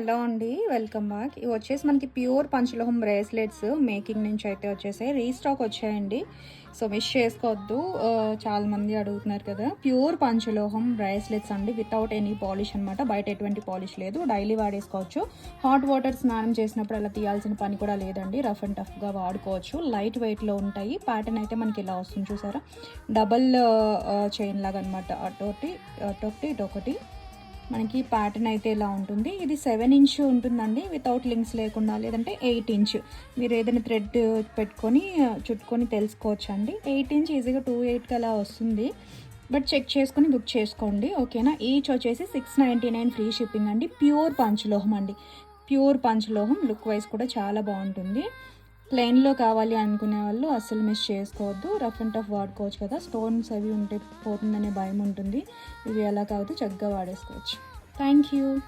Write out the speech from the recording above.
Hello అండి welcome back. ఇవి వచ్చేసి మనకి ప్యూర్ పంచలోహం బ్రేస్లెట్స్ మేకింగ్ నుంచి అయితే వచ్చేసాయి. రీస్టాక్ వచ్చాయండి. సో మిస్ చేసుకోవద్దు. చాలామంది చాలా మంది అడుగుతున్నారు కదా. ప్యూర్ పంచలోహం బ్రేస్లెట్స్ అండి. వితౌట్ ఎనీ పాలిష్ అనమాట బయట ఎటువంటి పాలిష్ లేదు. డైలీ వాడేసుకోవచ్చు. హాట్ వాటర్ స్నానం చేసినప్పుడు అలా తీయాల్సిన పని కూడా లేదండి. రఫ్ అండ్ టఫ్గా వాడుకోవచ్చు. లైట్ వెయిట్లో ఉంటాయి. ప్యాటర్న్ అయితే మనకి ఇలా వస్తుంది చూసారా? డబల్ చైన్ లాగా అనమాట అటొకటి అటొకటి ఇటొకటి. మనకి ప్యాటర్న్ అయితే ఇలా ఉంటుంది. ఇది సెవెన్ ఇంచ్ ఉంటుందండి వితౌట్ లింక్స్ లేకుండా లేదంటే ఎయిట్ ఇంచ్ మీరు ఏదైనా థ్రెడ్ పెట్టుకొని చుట్టుకొని తెలుసుకోవచ్చు అండి ఎయిట్ ఇంచ్ ఈజీగా టూ ఎయిట్కి అలా వస్తుంది. బట్ చెక్ చేసుకొని బుక్ చేసుకోండి ఓకేనా ఈచ్ వచ్చేసి six ninety nine free shipping అండి. ప్యూర్ పంచలోహం అండి. ప్యూర్ పంచలోహం లుక్ వైజ్ కూడా చాలా బాగుంటుంది. ప్లెయిన్లో కావాలి అనుకునే వాళ్ళు అస్సలు మిస్ చేసుకోవద్దు. రఫ్ అండ్ టఫ్ వాడుకోవచ్చు కదా. స్టోన్స్ అవి ఉంటే పోతుందనే భయం ఉంటుంది. ఇవి ఎలా కావద్దు చక్కగా వాడేసుకోవచ్చు. Thank you.